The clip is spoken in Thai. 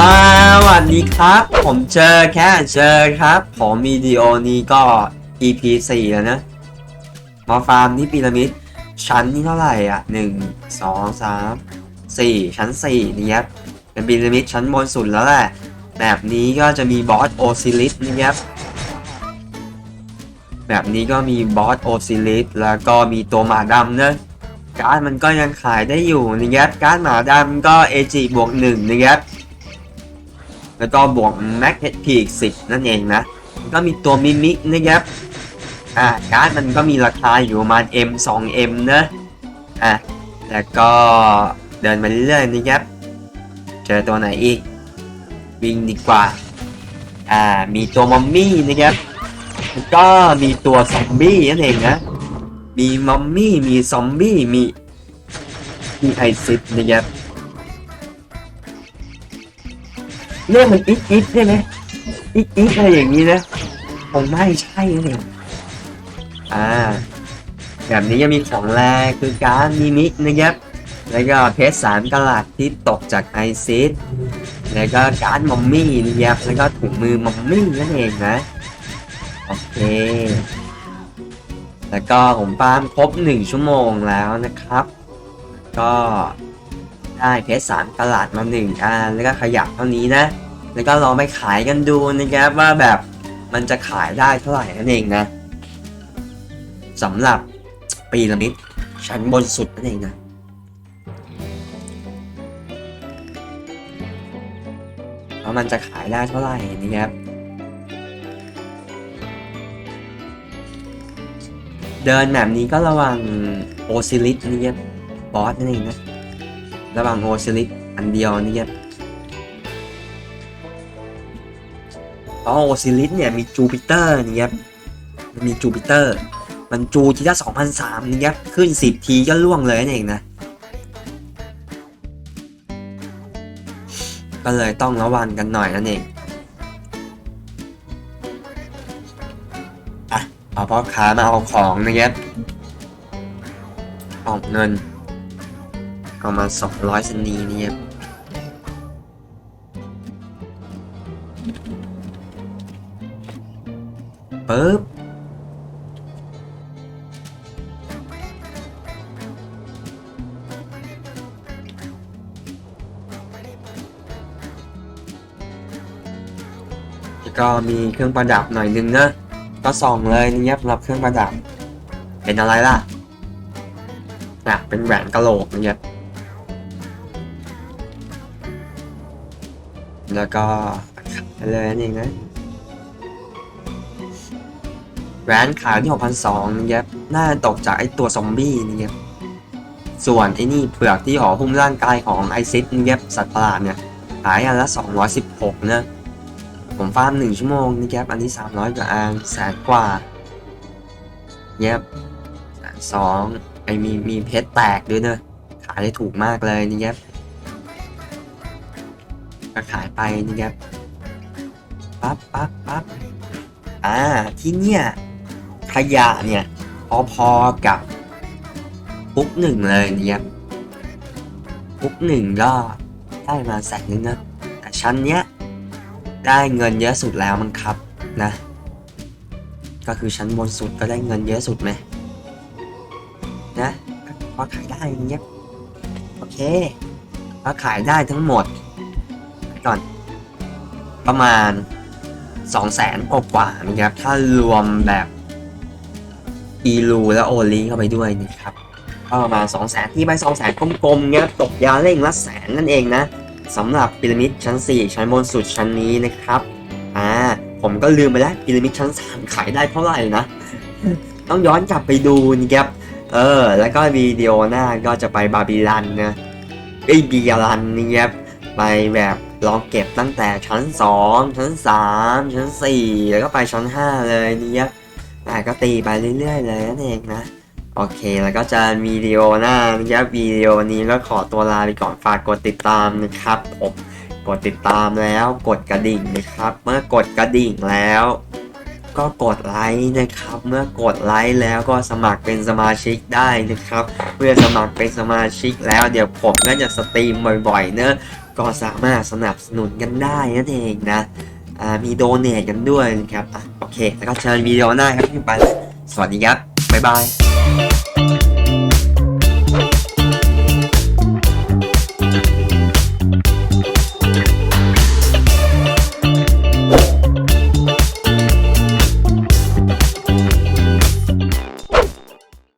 สวัสดีครับ ผมเจอแค่เจอครับ ผมวิดีโอนี้ก็ EP 4แล้วนะ มาฟาร์มที่พีระมิด ชั้นที่เท่าไหร่อะหนึ่งสองสามสี่ชั้นสี่นี่ครับ เป็นพีระมิดชั้นบนสุดแล้วแหละ แบบนี้ก็จะมีบอสโอซิลิสนะครับ แบบนี้ก็มีบอสโอซิลิสแล้วก็มีตัวหมาดำเนะการ์ดมันก็ยังขายได้อยู่นะครับ การ์ดหมาดำก็ AG บวกหนึ่งนะครับ แล้วก็บวก Max HP อีก10นั่นเองนะ ก็มีตัวมิมิกนะครับ อ่าการ์ดมันก็มีราคาอยู่ประมาณ M 2 M นะอะแล้วก็เดินมาเรื่อยๆนะครับ เจอตัวไหนอีก วิ่งดีกว่า อ่า มีตัวมัมมี่นะครับแล้วก็มีตัวซอมบี้นั่นเองนะ มีมัมมี่ มีซอมบี้ มีมีไอซิดนะครับ เรื่องมันอิดอิดใช่ไหมอิดอิดอะไรอย่างนี้นะคงไม่ใช่นะเนี่ยอ่า แบบนี้ยังมีของแรคือการมิมิกนะครับ แล้วก็เพชรสามกะลัดที่ตกจากไอซิสแล้วก็การมัมมี่นะครับแล้วก็ถุงมือมัมมี่นั่นเองนะ โอเค แล้วก็ผมฟาร์มครบหนึ่งชั่วโมงแล้วนะครับ ก็ ได้เพชรสามกะลัดมาหนึ่งอันแล้วก็ขยับเท่านี้นะ แล้วก็ลองไปขายกันดูนะครับว่าแบบมันจะขายได้เท่าไหร่นั่นเองนะสำหรับปีระมิดชั้นบนสุดนั่นเองนะว่ามันจะขายได้เท่าไหร่นะครับเดินแบบนี้ก็ระวังโอซิลิสนะครับบอสนั่นเองนะ ระหวังโอซิลิสอันเดียวนะครับเพราะโอซิลิสเนี่ยมีจูปิเตอร์นะครับมันมีจูปิเตอร์ มันจูทีละ2003นะครับขึ้น 10 ทีก็ล่วงเลยนั่นเองนะก็เลยต้องระวังกันหน่อยนั่นเองอะเอาพ่อค้ามาเอาของนะครับออกเงิน เอามาณ 200สนีนะครับปึ๊บแล้วก็มีเครื่องประดับหน่อยนึงนะก็ส่องเลยนะครับสำหรับเครื่องประดับ เป็นอะไรล่ะน่ะเป็นแหวนกะโหลกนะ แล้วก็เลยนั่นเองนะแหวนขายที่6,200นะครับน่าตกจากไอตัวซอมบี้นะครับส่วนไอนี่เปลือกที่ห่อหุ้มร่างกายของไอซิดนะครับสัตว์ประหลาดเนี่ยขายอันละ 216นะผมฟาร์มหนึ่งชั่วโมงนี่ครับอันนี้สามร้อยกว่าอันแสนกว่าเย็บสองไอมีมีเพชรแตกด้วยเนอะขายได้ถูกมากเลยนี่ครับ ก็ขายไปนี่ครับปั๊บปั๊บปั๊บอ่าที่เนี่ยขยะเนี่ยพอๆกับปุ๊กหนึ่งเลยนี่ครับปุ๊กหนึ่งก็ได้มาแสนนึงนะแต่ชั้นเนี้ยได้เงินเยอะสุดแล้วมั้งครับนะ ก็คือชั้นบนสุดก็ได้เงินเยอะสุดไหมนะพอขายได้อย่างเงี้ยโอเคก็ขายได้ทั้งหมด ก่อน ประมาณ2 0 0แสนกว่าๆนะครับ ถ้ารวมแบบอีลูและโอลิเข้าไปด้วยนะครับก็ประมาณ2 0 0แสนที่ไป2 0 0แสนกลมๆเนี่ยตกยาเร่งละแสนนั่นเองนะสำหรับพีระมิดชั้น 4 ชั้นบนสุดชั้นนี้นะครับอ่าผมก็ลืมไปแล้วพีระมิดชั้น 3 ขายได้เท่าไหร่นะ ต้องย้อนกลับไปดูนะครับเออ แล้วก็วิดีโอหน้าก็จะไปบาบิลันนะไอ้ยบียารันนะครับไปแบบ ลองเก็บตั้งแต่ชั้น 2 ชั้น 3 ชั้น 4 แล้วก็ไปชั้น 5 เลยนะครับอ่าก็ตีไปเรื่อยๆเลยนั่นเองนะ โอเค แล้วก็จะมีวิดีโอหน้านะครับวิดีโอนี้ก็ขอตัวลาไปก่อนฝากกดติดตามนะครับผมกดติดตามแล้วกดกระดิ่งนะครับ เมื่อกดกระดิ่งแล้ว ก็กดไลค์นะครับ เมื่อกดไลค์แล้วก็สมัครเป็นสมาชิกได้นะครับ เมื่อสมัครเป็นสมาชิกแล้วเดี๋ยวผมก็จะสตรีมบ่อยๆเนอะก็สามารถสนับสนุนกันได้นั่นเองนะมีโดเนทกันด้วยนะครับอโอเค แล้วก็เชิญวิดีโอหน้าครับพี่ปันสวัสดีครับ บ๊ายบาย